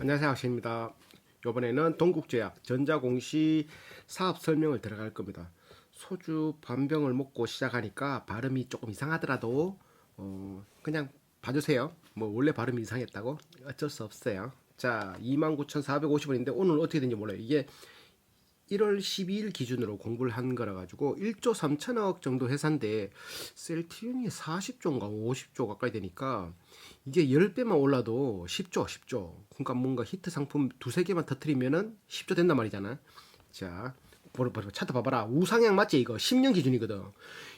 안녕하세요 학신입니다. 이번에는 동국제약 전자공시 사업 설명을 들어갈 겁니다. 소주 반병을 먹고 시작하니까 발음이 조금 이상하더라도 어, 그냥 봐주세요. 뭐 원래 발음이 이상했다고 어쩔 수 없어요. 자 29,450원인데 오늘 어떻게 된지 몰라요. 이게 1월 12일 기준으로 공부를 한 거라 가지고 1조 3천억 정도 회사인데 셀티윤이 40조인가 50조 가까이 되니까 이게 10배만 올라도 10조 10조. 그러니까 뭔가 히트 상품 두세 개만 터트리면은 10조 된단 말이잖아. 자 보라 보라 차트 봐봐라. 우상향 맞지? 이거 10년 기준이거든.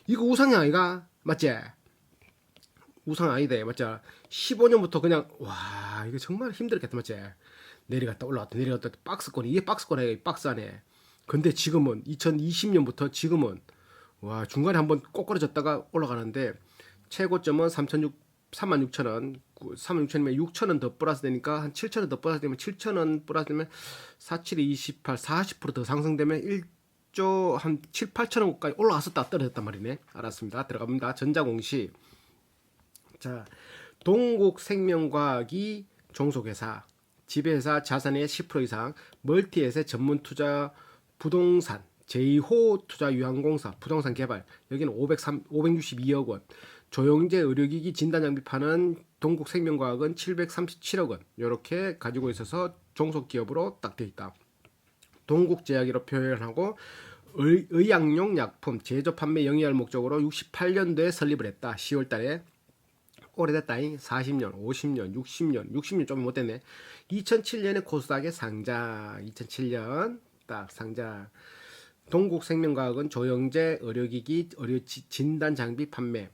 이거 우상향 아이가? 맞지? 우상 아니다 맞지? 15년부터 그냥 와 이거 정말 힘들겠다 맞지? 내려갔다 올라갔다 내려갔다 박스권 이게 박스권이야 이 박스 안에 근데 지금은 2020년부터 지금은 와 중간에 한번 꼬꾸라졌다가 올라가는데 최고점은 3,600 36,000원, 36,000원이면 6,000원 더 플러스 되니까 한 7,000원 더 플러스 되면 7,000원 플러스 되면 47에 28, 40%더 상승되면 1조 한 7, 8,000원까지 올라갔었다 떨어졌단 말이네. 알았습니다. 들어갑니다. 전자공시. 자, 동국생명과학이 종속회사, 지배회사 자산의 10% 이상, 멀티에셋 전문 투자 부동산, 제2호 투자 유한공사, 부동산 개발, 여기는 503, 562억 원, 조영재 의료기기 진단장비 파는 동국생명과학은 737억 원, 이렇게 가지고 있어서 종속기업으로 딱 돼 있다. 동국제약이라 표현하고 의, 의약용 약품 제조 판매 영위할 목적으로 68년도에 설립을 했다. 10월 달에 오래됐다잉 40년, 50년, 60년, 60년 좀 못됐네. 2007년에 코스닥에 상장, 2007년 딱 상장. 동국생명과학은 조영재 의료기기 의료 지- 진단 장비 판매.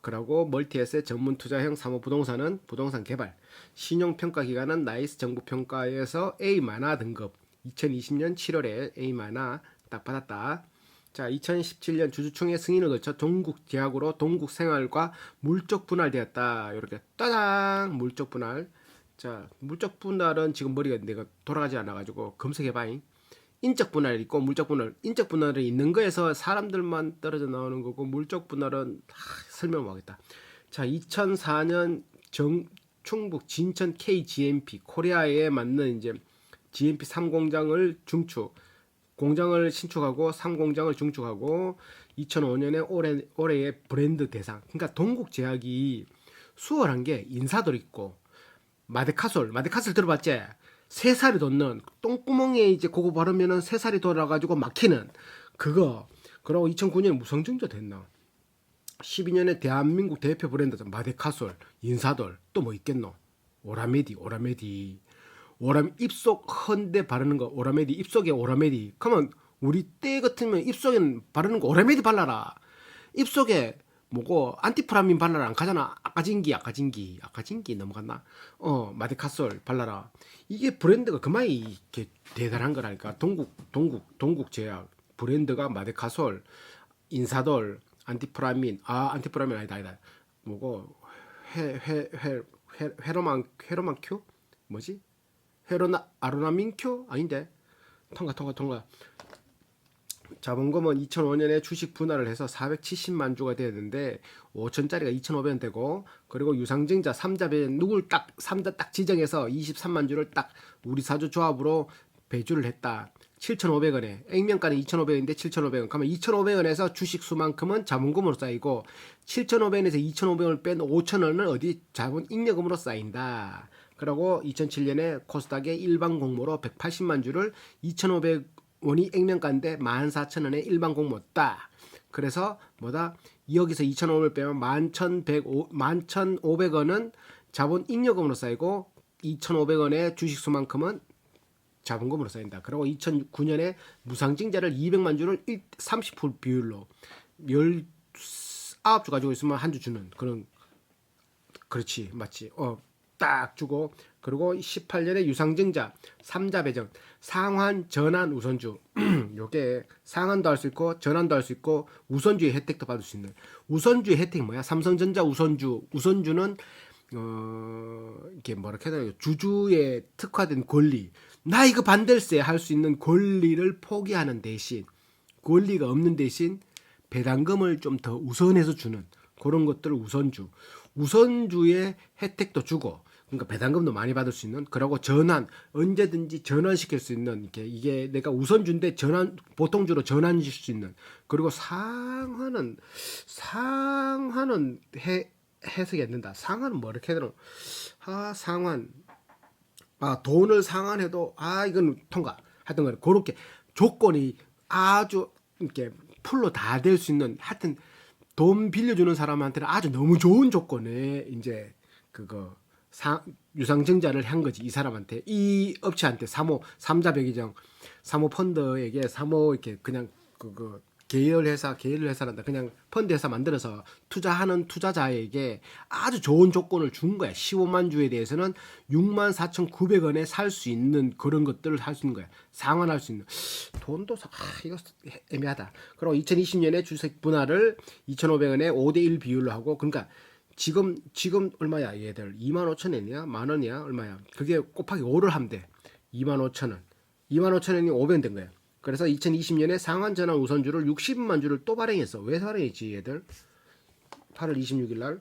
그리고 멀티에셋 전문 투자형 사모 부동산은 부동산 개발. 신용 평가 기관은 나이스 정부 평가에서 A 만화 등급. 2020년 7월에 A 만화 딱 받았다. 자, 2017년 주주총회 승인을 거쳐 동국제약으로 동국 생활과 물적 분할되었다. 이렇게 따당 물적 분할. 자, 물적 분할은 지금 머리가 내가 돌아가지 않아 가지고 검색해 봐잉. 인적 분할이 있고 물적 분할. 인적 분할이 있는 거에서 사람들만 떨어져 나오는 거고 물적 분할은 하, 설명 못 하겠다. 자, 2004년 정 충북 진천 KGMP 코리아에 맞는 이제 GMP 3공장을 중축 공장을 신축하고 3공장을 중축하고 2005년에 올해 올해의 브랜드 대상. 그러니까 동국 제약이 수월한 게 인사도 있고 마데카솔, 마데카솔 들어봤지? 세 살이 돋는 똥구멍에 이제 그거 바르면은 세 살이 돌아가지고 막히는 그거. 그러고 2009년에 무성증자 됐나? 12년에 대한민국 대표 브랜드 마데카솔, 인사돌 또 뭐 있겠노? 오라메디, 오라메디. 오라메 입속 헌데 바르는 거 오라메디 입속에 오라메디. 그러면 우리 때 같으면 입속에 바르는 거 오라메디 발라라. 입속에 뭐고 안티프라민 발라라 안 가잖아. 아까진기, 아까진기, 아까진기 넘어갔나? 어 마데카솔 발라라. 이게 브랜드가 그만이 이렇게 대단한 거라니까. 동국, 동국, 동국 제약 브랜드가 마데카솔, 인사돌, 안티프라민, 아 안티프라민 아니다 아니다. 뭐고 회회회 회로만 회로만 큐 뭐지? 헤로나 아로나민 큐 아닌데 통과 통과 통과 자본금은 2005년에 주식 분할을 해서 470만 주가 되었는데 5천짜리가 2,500원 되고 그리고 유상증자 3자배 누굴 딱 3자 딱 지정해서 23만 주를 딱 우리 사주 조합으로 배주를 했다. 7,500원에 액면가는 2,500원인데 7,500원. 그러면 2,500원에서 주식 수만큼은 자본금으로 쌓이고 7,500원에서 2,500원을 뺀 5,000원은 어디 자본 잉여금으로 쌓인다. 그리고 2007년에 코스닥의 일반 공모로 180만 주를 2,500 원이 액면가인데 14,000원에 일반 공모 따. 그래서 뭐다? 여기서 2,500을 빼면 11,105 11,500원은 자본 잉여금으로 쌓이고 2,500원의 주식 수만큼은 자본금으로 쌓인다. 그리고 2009년에 무상증자를 200만 주를 30% 비율로 19주 가지고 있으면 한 주 주는 그런 그렇지 맞지 어 딱 주고 그리고 18년에 유상증자 3자 배정 상환 전환 우선주. 요게 상환도 할 수 있고 전환도 할 수 있고 우선주의 혜택도 받을 수 있는. 우선주의 혜택이 뭐야? 삼성전자 우선주. 우선주는 어 이게 뭐라 해야 되나? 주주의 특화된 권리. 나 이거 반댈세 할 수 있는 권리를 포기하는 대신 권리가 없는 대신 배당금을 좀 더 우선해서 주는 그런 것들을 우선주. 우선주의 혜택도 주고 그러니까 배당금도 많이 받을 수 있는 그러고 전환 언제든지 전환시킬 수 있는 이게 이게 내가 우선주인데 전환 보통주로 전환시킬 수 있는 그리고 상한은 상한은 해 해석이 안 된다. 상한은 뭐 이렇게 되노? 아 상한 아 돈을 상환해도 아 이건 통과 하여튼 간에 그렇게 조건이 아주 이렇게 풀로 다 될 수 있는 하여튼 돈 빌려주는 사람한테는 아주 너무 좋은 조건에 이제 그거 사, 유상증자를 한 거지 이 사람한테. 이 업체한테 사모 삼자 배기정 사모 펀드에게 사모 이렇게 그냥 그거 계열 회사 계열 회사란다. 그냥 펀드 회사 만들어서 투자하는 투자자에게 아주 좋은 조건을 준 거야. 15만 주에 대해서는 6만 4,900원에 살 수 있는 그런 것들을 할 수 있는 거야. 상환할 수 있는. 돈도 사, 아, 이거 애매하다. 그리고 2020년에 주식 분할을 2,500원에 5대1 비율로 하고 그러니까 지금 지금 얼마야? 얘들 2만 5천 원이야? 만 원이야? 얼마야? 그게 곱하기 5를 하면 돼. 2만 5천 원. 2만 5천 원이 500원 된 거야. 그래서 2020년에 상한 전환 우선주를 60만 주를 또 발행했어. 왜 발행했지 얘들? 8월 26일 날?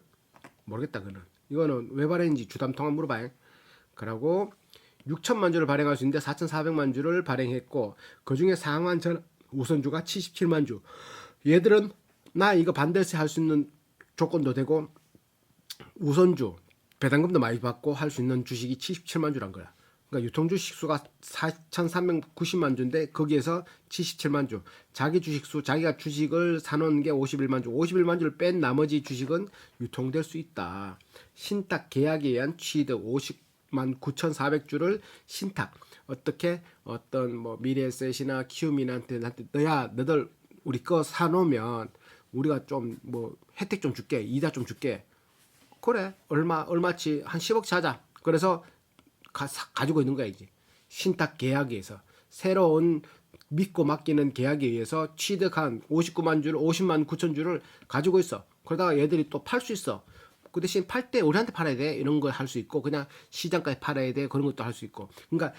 모르겠다 그는. 이거는 왜 발행인지 주담 통화 물어봐요. 그러고 6천만 주를 발행할 수 있는데 4,400만 주를 발행했고 그 중에 상한 전 우선주가 77만 주. 얘들은 나 이거 반대세 할 수 있는 조건도 되고 우선주 배당금도 많이 받고 할 수 있는 주식이 77만 주란 거야. 그러니까 유통 주식 수가 4,390만 주인데 거기에서 77만 주. 자기 주식 수 자기가 주식을 사놓은 게 51만 주. 51만 주를 뺀 나머지 주식은 유통될 수 있다. 신탁 계약에 의한 취득 50만 9,400주를 신탁. 어떻게 어떤 뭐 미래에셋이나 키움이나한테 나한테 너야 너들 우리 거 사놓으면 우리가 좀 뭐 혜택 좀 줄게 이자 좀 줄게 그래 얼마 얼마치 한 10억 사자. 그래서 가, 지고 있는 거야 이제. 신탁 계약에 의해서. 새로운 믿고 맡기는 계약에 의해서 취득한 59만 주를 50만 9천 주를 가지고 있어. 그러다가 얘들이 또 팔 수 있어. 그 대신 팔 때 우리한테 팔아야 돼. 이런 걸 할 수 있고 그냥 시장까지 팔아야 돼. 그런 것도 할 수 있고. 그러니까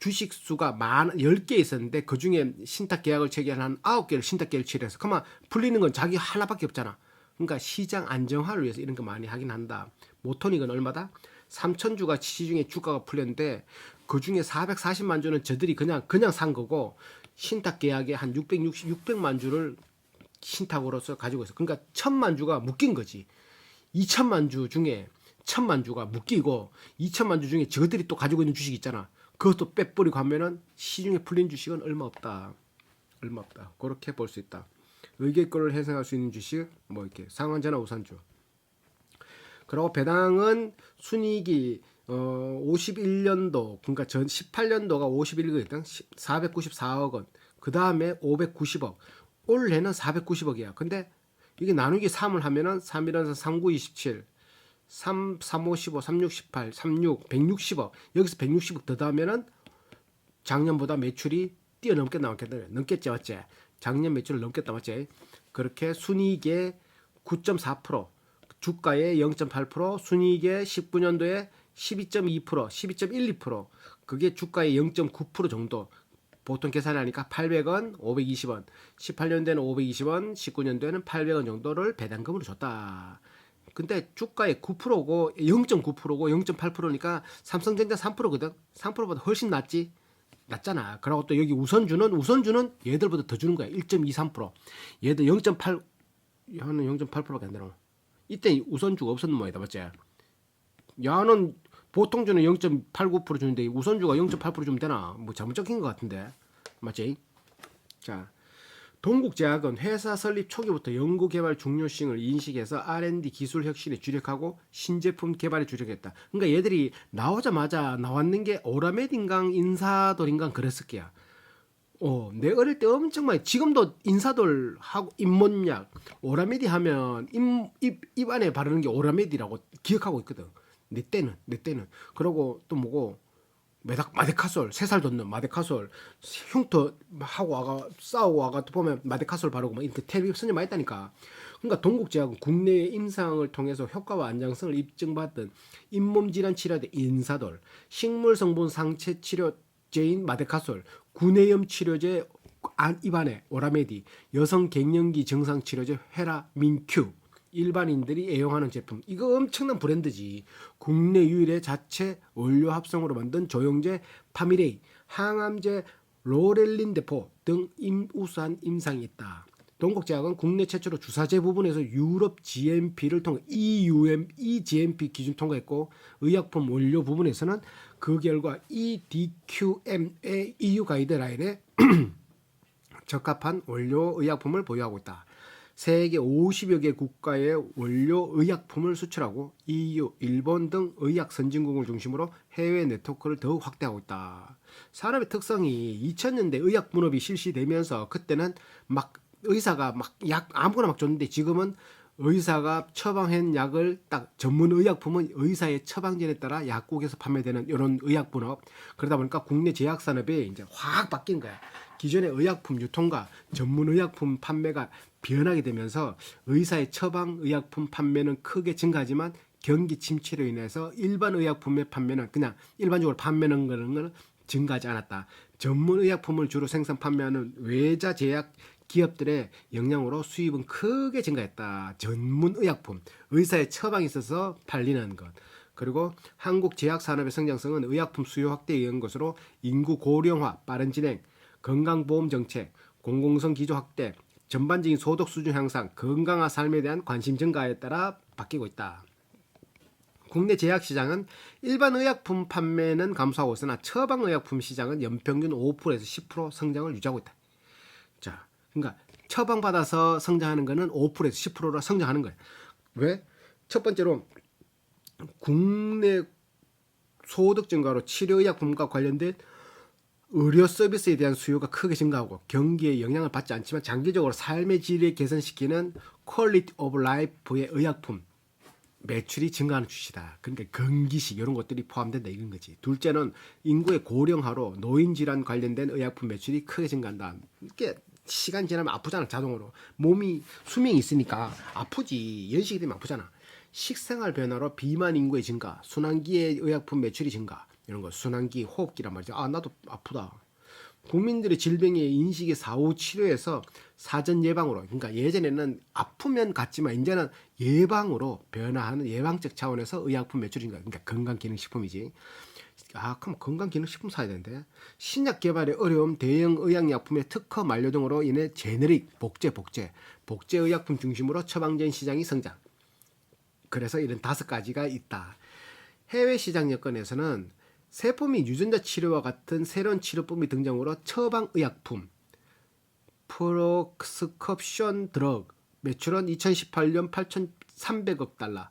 주식 수가 만 10개 있었는데 그 중에 신탁 계약을 체결한 한 9개를 신탁 계약을 체결해서. 그만 풀리는 건 자기 하나밖에 없잖아. 그러니까 시장 안정화를 위해서 이런 거 많이 하긴 한다. 모토닉은 얼마다? 3천 주가 시중에 주가가 풀렸는데 그 중에 440만 주는 저들이 그냥 그냥 산 거고 신탁 계약에 한 660, 600만 주를 신탁으로서 가지고 있어. 그러니까 천만 주가 묶인 거지. 2천만 주 중에 천만 주가 묶이고 2천만 주 중에 저들이 또 가지고 있는 주식 있잖아. 그것도 빼버리고 하면은 시중에 풀린 주식은 얼마 없다. 얼마 없다. 그렇게 볼 수 있다. 의결권을 해석할 수 있는 주식 뭐 이렇게 상한제나 우산주. 그리고 배당은 순이익이 어 51년도 그러니까 전 18년도가 51거든 494억 원. 그 다음에 590억. 올해는 490억이야. 근데 이게 나누기 3을 하면은 3이라서 3927 3, 3, 5, 15, 3, 6, 18, 36, 160억. 여기서 160억 더 더하면은 작년보다 매출이 뛰어넘게 나왔겠네. 넘겠지, 맞지? 작년 매출을 넘겠다, 맞지? 그렇게 순이익의 9.4%, 주가의 0.8%, 순이익의 19년도에 12.2%, 12.12%, 그게 주가의 0.9% 정도. 보통 계산하니까 800원, 520원, 18년도에는 520원, 19년도에는 800원 정도를 배당금으로 줬다. 근데 주가의 9%고 0.9%고 0.8%니까 삼성전자 3%거든. 3%보다 훨씬 낫지. 낫잖아. 그리고 또 여기 우선주는 우선주는 얘들보다 더 주는 거야. 1.23%. 얘들 0.8 야는 0.8%가 안 되나. 이때 우선주가 없었는 모양이다. 맞지? 야는 보통주는 0.89% 주는데 우선주가 0.8% 주면 되나? 뭐 잘못 적힌 것 같은데. 맞지? 자, 동국제약은 회사 설립 초기부터 연구 개발 중요성을 인식해서 R&D 기술 혁신에 주력하고 신제품 개발에 주력했다. 그러니까 얘들이 나오자마자 나왔는 게 오라메딘강 인사돌인강 그랬을 거야. 어, 내 어릴 때 엄청 많이 지금도 인사돌 하고 잇몸약 오라메디 하면 입, 입, 입 안에 바르는 게 오라메디라고 기억하고 있거든. 내 때는 내 때는 그러고 또 뭐고 메닥 마데카솔 세 살 돋는 마데카솔 흉터 하고 와가 싸우고 와가 또 보면 마데카솔 바르고 막 이렇게 텔레비 선전 많이 했다니까. 그러니까 동국제약은 국내의 임상을 통해서 효과와 안정성을 입증받은 잇몸 질환 치료대 인사돌, 식물 성분 상체 치료제인 마데카솔, 구내염 치료제 안 입안에 오라메디, 여성 갱년기 증상 치료제 헤라민큐 일반인들이 애용하는 제품. 이거 엄청난 브랜드지. 국내 유일의 자체 원료 합성으로 만든 조영제, 파미레이, 항암제, 로렐린 대포 등 임 우수한 임상이 있다. 동국제약은 국내 최초로 주사제 부분에서 유럽 GMP를 통해 EUM, EGMP 기준 통과했고 의약품 원료 부분에서는 그 결과 EDQM의 EU 가이드라인에 적합한 원료 의약품을 보유하고 있다. 세계 50여 개 국가의 원료 의약품을 수출하고 EU, 일본 등 의학 선진국을 중심으로 해외 네트워크를 더욱 확대하고 있다. 산업의 특성이 2000년대 의약 분업이 실시되면서 그때는 막 의사가 막 약 아무거나 막 줬는데 지금은 의사가 처방한 약을 딱 전문 의약품은 의사의 처방전에 따라 약국에서 판매되는 이런 의약 분업 그러다 보니까 국내 제약 산업이 이제 확 바뀐 거야. 기존의 의약품 유통과 전문 의약품 판매가 변하게 되면서 의사의 처방 의약품 판매는 크게 증가하지만 경기 침체로 인해서 일반 의약품의 판매는 그냥 일반적으로 판매하는 거는 증가하지 않았다. 전문 의약품을 주로 생산 판매하는 외자 제약 기업들의 영향으로 수입은 크게 증가했다. 전문 의약품, 의사의 처방이 있어서 팔리는 것. 그리고 한국 제약 산업의 성장성은 의약품 수요 확대에 의한 것으로 인구 고령화, 빠른 진행, 건강보험 정책, 공공성 기조 확대, 전반적인 소득 수준 향상, 건강한 삶에 대한 관심 증가에 따라 바뀌고 있다. 국내 제약 시장은 일반 의약품 판매는 감소하고 있으나 처방 의약품 시장은 연평균 5%에서 10% 성장을 유지하고 있다. 자, 그러니까 처방 받아서 성장하는 거는 5%에서 10%로 성장하는 거예요. 왜? 첫 번째로 국내 소득 증가로 치료 의약품과 관련된 의료 서비스에 대한 수요가 크게 증가하고 경기에 영향을 받지 않지만 장기적으로 삶의 질을 개선시키는 퀄리티 오브 라이프의 의약품 매출이 증가하는 추세다. 그러니까 건기식 이런 것들이 포함된다 이런 거지. 둘째는 인구의 고령화로 노인 질환 관련된 의약품 매출이 크게 증가한다. 이게 시간 지나면 아프잖아 자동으로. 몸이 수명이 있으니까 아프지. 연식이 되면 아프잖아. 식생활 변화로 비만 인구의 증가, 순환기의 의약품 매출이 증가 이런 거 순환기 호흡기란 말이죠. 아 나도 아프다. 국민들의 질병의 인식의 사후 치료에서 사전 예방으로 그러니까 예전에는 아프면 갔지만 이제는 예방으로 변화하는 예방적 차원에서 의약품 매출인가 그러니까 건강기능식품이지. 아 그럼 건강기능식품 사야 되는데. 신약 개발의 어려움 대형 의약약품의 특허 만료 등으로 인해 제네릭 복제 복제 복제 의약품 중심으로 처방전 시장이 성장. 그래서 이런 다섯 가지가 있다. 해외 시장 여건에서는 세포 및 유전자 치료와 같은 새로운 치료법이 등장으로 처방의약품 프록스컵션 드럭 매출은 2018년 8,300억 달러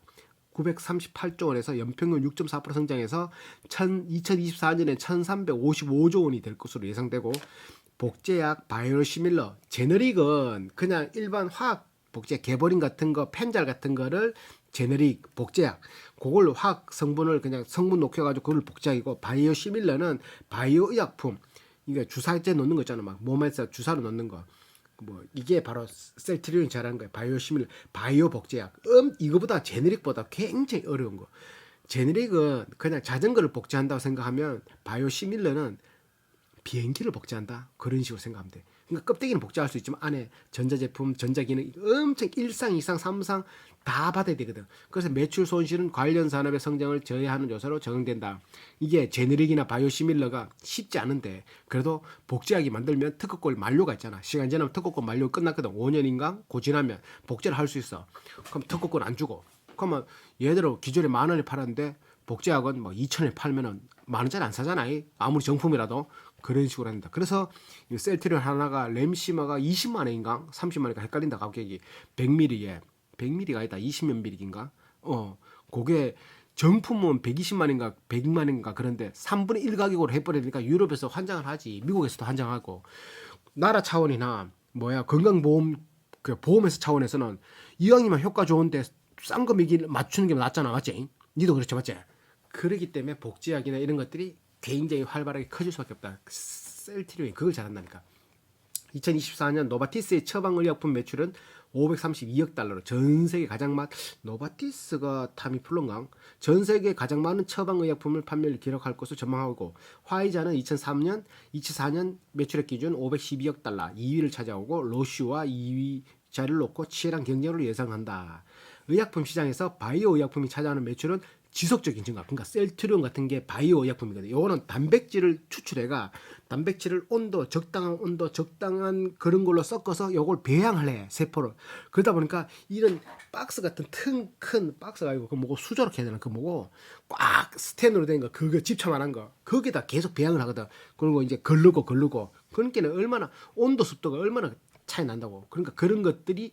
938조 원에서 연평균 6.4% 성장해서 2024년에 1,355조 원이 될 것으로 예상되고 복제약 바이오시밀러 제너릭은 그냥 일반 화학 복제 개버린 같은 거 펜잘 같은 거를 제너릭 복제약 그걸 화학 성분을 그냥 성분 녹여가지고 그걸 복제약이고 바이오 시밀러는 바이오 의약품 이게 주사제 넣는 거 있잖아. 막 몸에서 주사로 넣는 거. 뭐 이게 바로 셀트리온이 잘하는 거예요 바이오 시밀러 바이오 복제약. 음 이거보다 제너릭보다 굉장히 어려운 거. 제너릭은 그냥 자전거를 복제한다고 생각하면 바이오 시밀러는 비행기를 복제한다. 그런 식으로 생각하면 돼. 그러니까 껍데기는 복제할 수 있지만 안에 전자제품, 전자기능 엄청 일상, 이상, 삼상 다 받아야 되거든. 그래서 매출 손실은 관련 산업의 성장을 저해하는 요소로 적용된다. 이게 제네릭이나 바이오시밀러가 쉽지 않은데 그래도 복제하기 만들면 특허권 만료가 있잖아. 시간 지나면 특허권 만료 끝났거든. 5년인가? 고 지나면 복제를 할 수 있어. 그럼 특허권 안 주고. 그러면 얘들은 기존에 만 원에 팔았는데 복제약은 뭐 2천에 팔면은 만 원짜리 안 사잖아. 아무리 정품이라도. 그런 식으로 한다. 그래서 이 셀트리온 하나가 램시마가 20만 원인가? 30만 원인가 헷갈린다 가격이 100ml에. 100ml가 아니다. 20몇 ml인가? 어. 그게 정품은 120만 원인가 100만 원인가 그런데 3분의 1 가격으로 해버리니까 유럽에서 환장을 하지. 미국에서도 환장하고. 나라 차원이나 뭐야 건강보험 그 보험회사 차원에서는 이왕이면 효과 좋은데 싼 거 미기 맞추는 게 낫잖아. 맞지? 니도 그렇지 맞지? 그러기 때문에 복제약이나 이런 것들이 굉장히 활발하게 커질 수밖에 없다. 셀트리온이 그걸 잘한다니까. 2024년 노바티스의 처방 의약품 매출은 532억 달러로 전 세계 가장 많 노바티스가 타미플론강 전 세계 가장 많은 처방 의약품을 판매를 기록할 것으로 전망하고 화이자는 2003년 2004년 매출액 기준 512억 달러 2위를 차지하고 로슈와 2위 자리를 놓고 치열한 경쟁을 예상한다. 의약품 시장에서 바이오 의약품이 차지하는 매출은 지속적인 증가. 그러니까 셀트리온 같은 게 바이오 의약품이거든요. 요거는 단백질을 추출해가 단백질을 온도 적당한 온도 적당한 그런 걸로 섞어서 요걸 배양을 해 세포를. 그러다 보니까 이런 박스 같은 튼큰 박스가 아니고 그 뭐고 수저로 해야 되나 그 뭐고 꽉 스텐으로 된 거 그거 집처만한 거 거기다 계속 배양을 하거든. 그리고 이제 걸르고 걸르고 그러니까 얼마나 온도 습도가 얼마나 차이 난다고. 그러니까 그런 것들이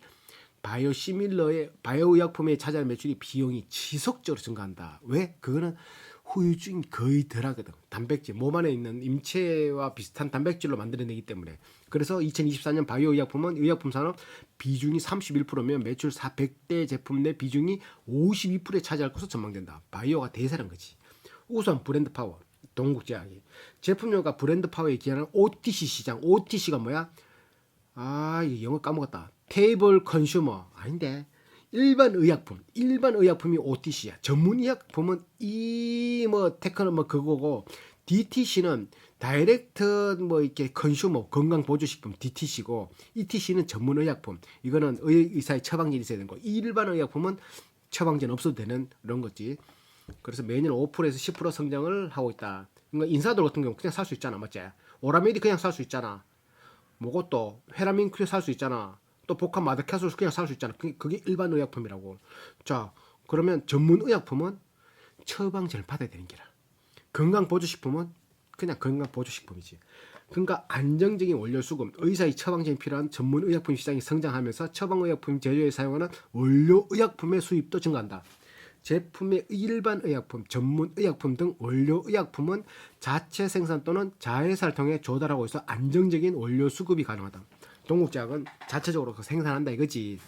바이오 시밀러의 바이오 의약품에 차지하는 매출이 비용이 지속적으로 증가한다. 왜? 그거는 후유증이 거의 덜하거든. 단백질 몸 안에 있는 임체와 비슷한 단백질로 만들어내기 때문에. 그래서 2024년 바이오 의약품은 의약품 산업 비중이 31%면 매출 400대 제품 내 비중이 52%에 차지할 것으로 전망된다. 바이오가 대세란 거지. 우선 브랜드 파워. 동국제약이 제품료가 브랜드 파워에 기하는 OTC 시장. OTC가 뭐야? 아, 이게 영어 까먹었다. 테이블 컨슈머 아닌데 일반 의약품, 일반 의약품이 OTC야. 전문 의약품은 이 뭐 테크노 뭐 그거고 DTC는 다이렉트 뭐 이렇게 컨슈머 건강 보조 식품 DTC고 ETC는 전문 의약품. 이거는 의, 의사의 처방전이 있어야 되는 거. 일반 의약품은 처방전 없어도 되는 그런 거지. 그래서 매년 5%에서 10% 성장을 하고 있다. 그러니까 인사들 같은 경우 그냥 살 수 있잖아, 맞지? 오라메디 그냥 살 수 있잖아. 뭐고 또 헤라민 큐 살 수 있잖아. 또 복합 마데카솔 그냥 살 수 있잖아. 그게 일반 의약품이라고. 자, 그러면 전문 의약품은 처방전을 받아야 되는 게라. 건강 보조식품은 그냥 건강 보조식품이지. 그러니까 안정적인 원료 수급, 의사의 처방전이 필요한 전문 의약품 시장이 성장하면서 처방 의약품 제조에 사용하는 원료 의약품의 수입도 증가한다. 제품의 일반 의약품, 전문 의약품 등 원료 의약품은 자체 생산 또는 자회사를 통해 조달하고 있어 안정적인 원료 수급이 가능하다. 동국제약은 자체적으로 그 생산한다 이거지.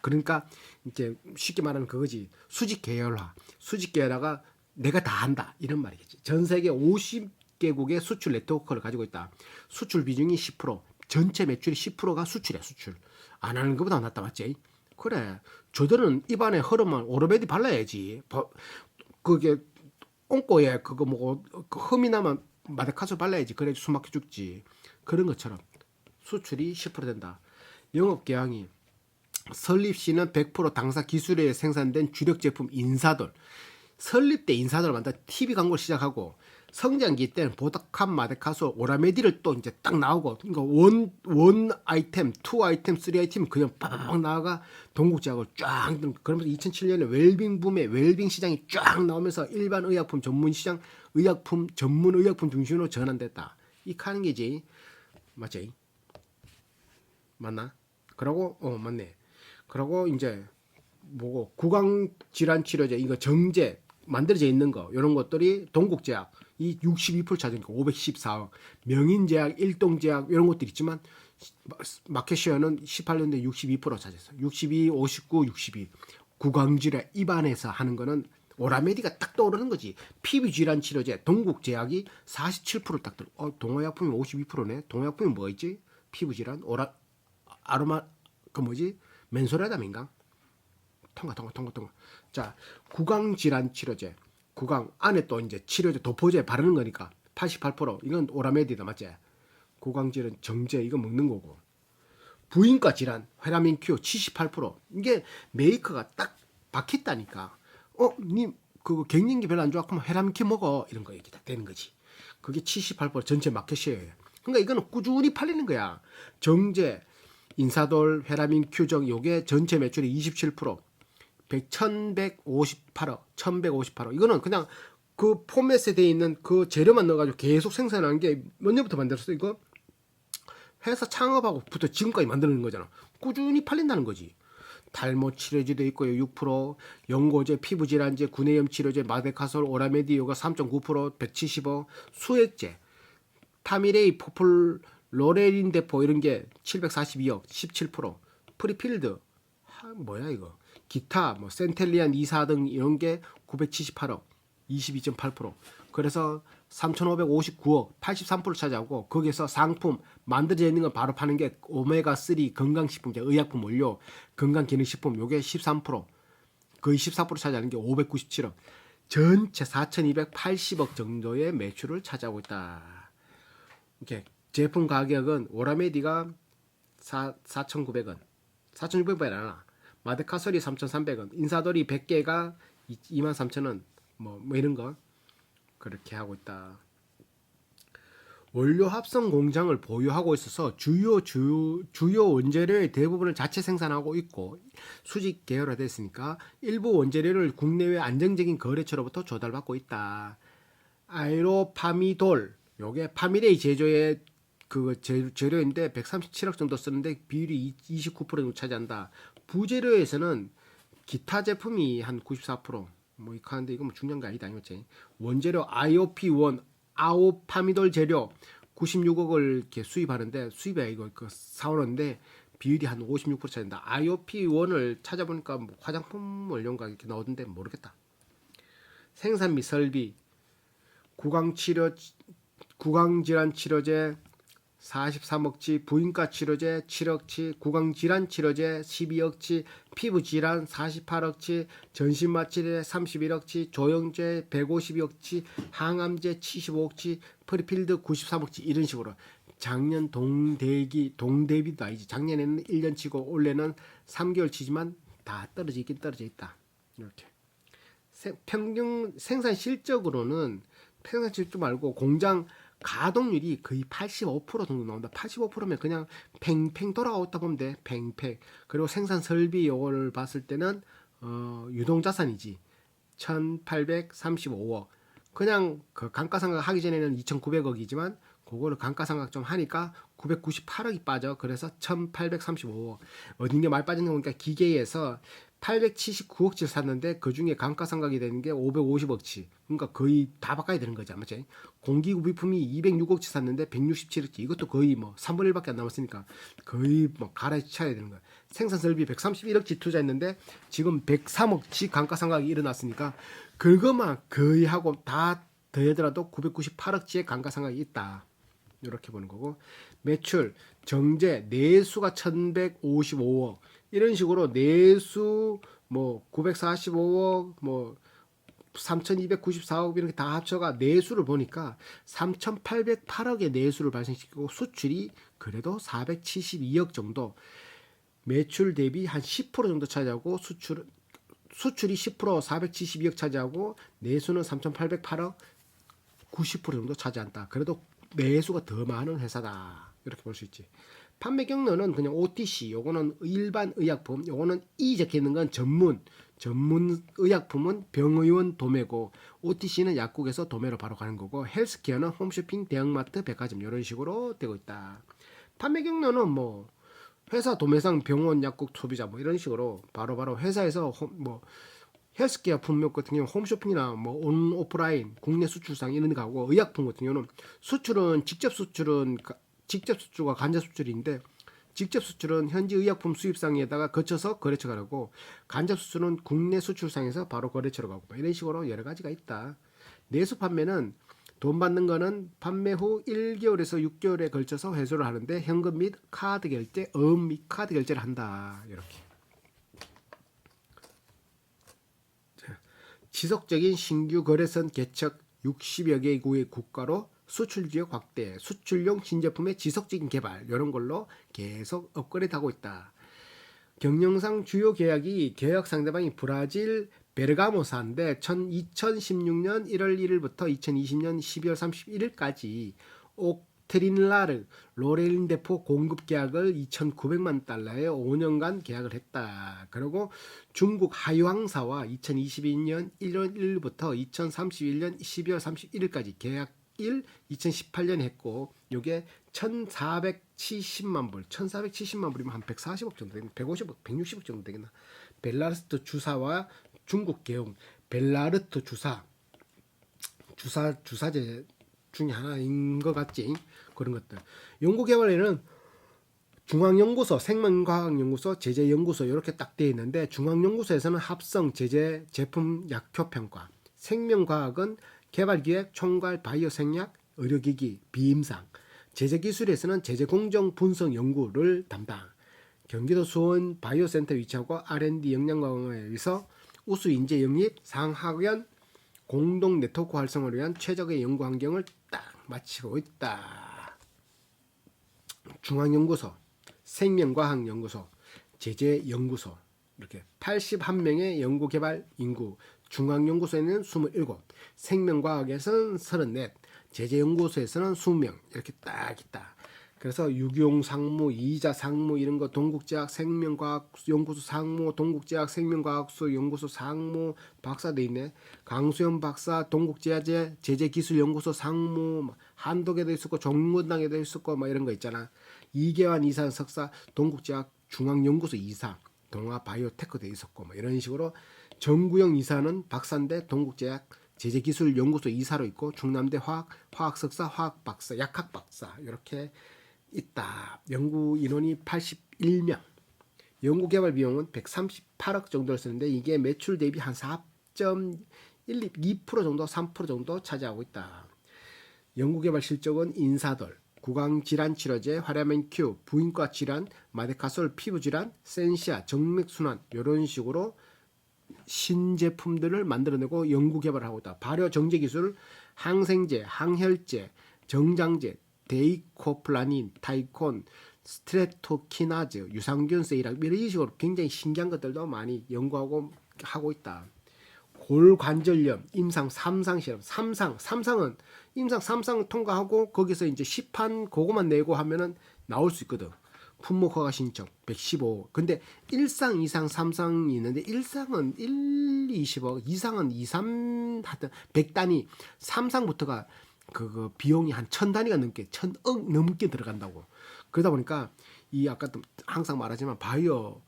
그러니까 이제 쉽게 말하면 그거지. 수직 계열화. 수직 계열화가 내가 다 한다 이런 말이겠지. 전 세계 50개국의 수출 네트워크를 가지고 있다. 수출 비중이 10%, 전체 매출이 10%가 수출이야 수출. 안 하는 것보다 낫다 맞지? 그래. 저들은 입안에 흐르면 오르메디 발라야지. 버- 그게 옹꼬에 그거 뭐고 그 흠이 나면 마데카솔 발라야지. 그래 숨 막혀 죽지. 그런 것처럼 수출이 10% 된다. 영업 계양이 설립 시는 100% 당사 기술에 생산된 주력 제품 인사돌. 설립 때 인사돌을 만든 TV 광고를 시작하고 성장기 때는 보닥함 마데카솔 오라메디를 또 이제 딱 나오고 그러니까 원, 원 아이템, 투 아이템, 쓰리 아이템 그냥 빠바박 나와가 동국제약을 쫙 등- 그러면서 2007년에 웰빙 붐에 웰빙 시장이 쫙 나오면서 일반 의약품 전문 시장 의약품 전문 의약품 중심으로 전환됐다. 이 카는 게지 맞지? 맞나? 그러고 어 맞네. 그러고 이제 뭐고 구강 질환 치료제 이거 정제 만들어져 있는 거 이런 것들이 동국제약 이 62% 차지니까 514억 명인제약 일동제약 이런 것들 있지만 마켓시어는 18년도에 62% 차지했어. 62, 59, 62 구강질환 입안에서 하는 거는 오라메디가 딱 떠오르는 거지. 피부 질환 치료제 동국제약이 47%딱 들어. 어, 동호약품이 52%네. 동호약품이 뭐가 있지? 피부 질환 오라 아로마 그 뭐지? 맨소레담인가? 통과 통과 통과 통과. 자, 구강 질환 치료제. 구강 안에 또 이제 치료제 도포제 바르는 거니까 88% 이건 오라메디다 맞지? 구강 질환 정제 이거 먹는 거고. 부인과 질환 회라민 큐78% 이게 메이커가 딱 박혔다니까. 어, 님 그거 갱년기 별로 안 좋아 그럼 회라민 큐 먹어 이런 거 얘기 다 되는 거지. 그게 78% 전체 마켓이에요. 그러니까 이거는 꾸준히 팔리는 거야. 정제 인사돌, 회라민 큐정 요게 전체 매출의 27%. 100, 1158억, 1158억. 이거는 그냥 그 포맷에 돼 있는 그 재료만 넣어가지고 계속 생산하는 게 몇 년부터 만들었어, 이거? 회사 창업하고부터 지금까지 만드는 거잖아. 꾸준히 팔린다는 거지. 탈모 치료제도 있고요, 6%, 연고제, 피부질환제, 구내염 치료제, 마데카솔, 오라메디오가 3.9%, 170억, 수액제, 타미레이, 포플, 로레린 대포 이런 게 742억, 17%, 프리필드, 하, 뭐야 이거, 기타, 뭐 센텔리안 2사 등 이런 게 978억, 22.8%. 그래서 3,559억, 83% 차지하고 거기에서 상품 만들어져 있는 건 바로 파는 게 오메가 3 건강식품, 의약품 원료, 건강기능식품 요게 13%, 거의 14% 차지하는 게 597억. 전체 4,280억 정도의 매출을 차지하고 있다. 이렇게 제품 가격은 오라메디가 4, 4,900원, 4,600원이 안 하나. 마데카솔이 3,300원, 인사돌이 100개가 23,000원, 뭐, 뭐 이런 거 그렇게 하고 있다. 원료 합성 공장을 보유하고 있어서 주요 주요, 주요 원재료의 대부분을 자체 생산하고 있고 수직 계열화됐으니까 일부 원재료를 국내외 안정적인 거래처로부터 조달받고 있다. 아이로파미돌 요게 파미레이 제조의 그 재- 재료인데 137억 정도 쓰는데 비율이 29% 정도 차지한다. 부재료에서는 기타 제품이 한 94%뭐 이렇게 하는데 이건 뭐 중요한 게 아니다 이거지. 원재료 IOP1 아오파미돌 재료 96억을 이렇게 수입하는데 수입에 이거 그 사오는데 비율이 한 56% 차진다. IOP1을 찾아보니까 뭐 화장품 원료인가 이렇게 나오던데 모르겠다. 생산 및 설비 구강 치료 구강 질환 치료제 43억치, 부인과 치료제 7억치, 구강 질환 치료제 12억치, 피부 질환 48억치, 전신 마취제 31억치, 조영제 152억치, 항암제 75억치, 프리필드 93억치 이런 식으로. 작년 동대기 동대비도 아니지. 작년에는 1년 치고 올해는 3개월 치지만 다 떨어져 있긴 떨어져 있다. 이렇게. 생- 평균 생산 실적으로는 생산 실적 말고 공장 가동률이 거의 85% 정도 나온다. 85%면 그냥 팽팽 돌아오다 보면 돼. 팽팽. 그리고 생산 설비 요거를 봤을 때는 어, 유동 자산이지. 1,835억. 그냥 그 감가상각 하기 전에는 2,900억이지만 그거를 감가상각 좀 하니까 998억이 빠져. 그래서 1,835억. 어딘게 많이 빠진 거 보니까 기계에서 879억치를 샀는데 그 중에 감가상각이 되는 게 550억치. 그러니까 거의 다 바꿔야 되는 거지, 맞지? 공기구비품이 206억치 샀는데 167억치. 이것도 거의 뭐 3분의 1밖에 안 남았으니까 거의 뭐 갈아쳐야 되는 거야. 생산 설비 131억치 투자했는데 지금 103억치 감가상각이 일어났으니까 그것만 거의 하고 다 더하더라도 998억치의 감가상각이 있다. 이렇게 보는 거고 매출 정제 내수가 1155억 이런 식으로 내수 뭐 945억 뭐 3,294억 이렇게 다 합쳐가 내수를 보니까 3,808억의 내수를 발생시키고 수출이 그래도 472억 정도 매출 대비 한 10% 정도 차지하고 수출 수출이 10% 472억 차지하고 내수는 3,808억 90% 정도 차지한다. 그래도 매수가 더 많은 회사다. 이렇게 볼 수 있지. 판매 경로는 그냥 OTC, 요거는 일반 의약품, 요거는 E 적혀 있는 건 전문, 전문 의약품은 병의원 도매고 OTC는 약국에서 도매로 바로 가는 거고 헬스케어는 홈쇼핑, 대형마트, 백화점 이런 식으로 되고 있다. 판매 경로는 뭐 회사 도매상 병원 약국 소비자 뭐 이런 식으로 바로바로 회사에서 홈- 뭐 헬스케어 품목 같은 경우는 홈쇼핑이나 뭐 온 오프라인 국내 수출상 이런 데 가고 의약품 같은 경우는 수출은 직접 수출은 가- 직접 수출과 간접 수출인데 직접 수출은 현지 의약품 수입상에다가 거쳐서 거래처 가고 간접 수출은 국내 수출상에서 바로 거래처로 가고 뭐 이런 식으로 여러 가지가 있다. 내수 판매는 돈 받는 거는 판매 후 1개월에서 6개월에 걸쳐서 회수를 하는데 현금 및 카드 결제, 음및 카드 결제를 한다. 이렇게. 지속적인 신규 거래선 개척 60여 개국의 국가로 수출 지역 확대, 수출용 신제품의 지속적인 개발 이런 걸로 계속 업그레이드하고 있다. 경영상 주요 계약이 계약 상대방이 브라질 베르가모사인데 2016년 1월 1일부터 2020년 12월 31일까지 옥트린라르 로렐린데포 공급 계약을 2,900만 달러에 5년간 계약을 했다. 그리고 중국 하유항사와 2022년 1월 1일부터 2031년 12월 31일까지 계약 일 2018년 했고 요게 1,470만 불, 1,470만 불이면 한 140억 정도 되겠나? 150억, 160억 정도 되겠나? 벨라르트 주사와 중국 개용 벨라르트 주사 주사 주사제 중에 하나인 것 같지 그런 것들 연구 개발에는 중앙연구소, 생명과학연구소, 제재연구소 이렇게 딱 되어 있는데 중앙연구소에서는 합성, 제재, 제품 약효 평가, 생명과학은 개발기획, 총괄, 바이오 생약, 의료기기, 비임상, 제재기술에서는 제재공정 분석 연구를 담당. 경기도 수원 바이오센터 위치하고 R&D 역량강화에 의해서 우수 인재 영입, 상학연 공동 네트워크 활성화를 위한 최적의 연구 환경을 딱 마치고 있다. 중앙연구소, 생명과학연구소, 제재연구소 이렇게 81명의 연구개발 인구, 중앙연구소에는 27, 생명과학에서는 34, 제재연구소에서는 20명 이렇게 딱 있다. 그래서 유기용 상무, 이자 상무 이런 거 동국제약 생명과학 연구소 상무, 동국제약 생명과학소 연구소 상무 박사 돼 있네. 강수현 박사 동국제약제 제재기술연구소 상무 막 한독에도 있었고 종문당에도 있었고 막 이런 거 있잖아. 이계환 이사 석사 동국제약 중앙연구소 이사 동아바이오테크 돼 있었고 뭐 이런 식으로 정구영 이사는 박사인데 동국제약 제재기술연구소 이사로 있고 중남대 화학 화학 석사 화학 박사 약학 박사 이렇게 있다. 연구 인원이 81명. 연구 개발 비용은 138억 정도를 쓰는데 이게 매출 대비 한 4.12% 정도, 3% 정도 차지하고 있다. 연구 개발 실적은 인사돌, 구강 질환 치료제, 화려멘 큐, 부인과 질환, 마데카솔 피부 질환, 센시아, 정맥 순환 이런 식으로 신제품들을 만들어내고 연구 개발하고 있다. 발효 정제 기술, 항생제, 항혈제, 정장제, 데이코플라닌, 타이콘, 스트레토키나즈, 유산균 세이락 이런 식으로 굉장히 신기한 것들도 많이 연구하고 하고 있다. 골관절염, 임상 3상 실험, 3상, 3상은 임상 3상 통과하고 거기서 이제 시판 그거만 내고 하면은 나올 수 있거든. 품목 허가 신청 115. 근데 1상, 2상, 3상이 있는데 1상은 1, 20억, 2상은 2, 3 하여튼 100단위, 3상부터가 그, 그 비용이 한 천 단위가 넘게 천억 넘게 들어간다고. 그러다 보니까 이 아까도 항상 말하지만 바이오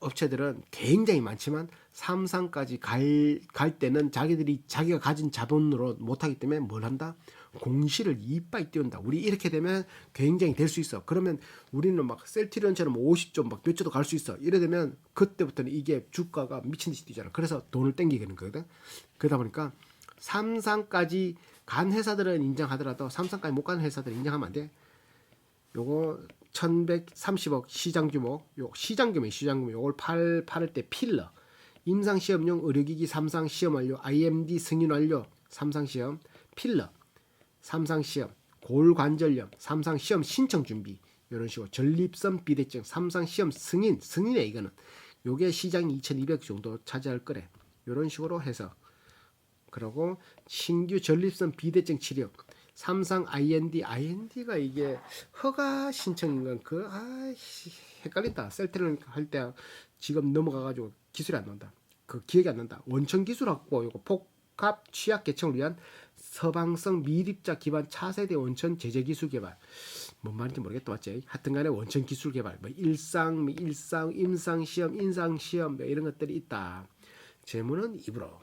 업체들은 굉장히 많지만 삼상까지 갈, 갈 때는 자기들이 자기가 가진 자본으로 못하기 때문에 뭘 한다? 공시를 이빠이 띄운다. 우리 이렇게 되면 굉장히 될 수 있어. 그러면 우리는 막 셀트리온처럼 50조 막몇 조도 갈 수 있어. 이래 되면 그때부터는 이게 주가가 미친 듯이 뛰잖아. 그래서 돈을 땡기는 거거든. 그러다 보니까 삼상까지 간 회사들은 인정하더라도 삼상까지 못 가는 회사들은 인정하면 안 돼. 요거 1130억 시장 규모, 요 시장 규모, 시장 규모 요걸 팔 팔을 때 필러. 임상 시험용 의료기기 삼상 시험 완료, IMD 승인 완료, 삼상 시험 필러. 삼상 시험 골관절염, 삼상 시험 신청 준비. 이런 식으로 전립선 비대증, 삼상 시험 승인, 승인에 이거는 요게 시장이 2,200 정도 차지할 거래. 이런 식으로 해서 그리고 신규 전립선 비대증 치료 삼상 IND IND가 이게 허가 신청인 건 그 아씨 헷갈린다 셀트리온 할때 지금 넘어가가지고 기술이 안 나온다 그 기억이 안 난다 원천 기술 확보 이거 복합 취약 개청을 위한 서방성 미립자 기반 차세대 원천 제재 기술 개발. 뭔 말인지 모르겠다 맞지? 하여튼간에 원천 기술 개발. 뭐 일상 뭐 일상 임상 시험 인상 시험 뭐 이런 것들이 있다. 재무는 입으로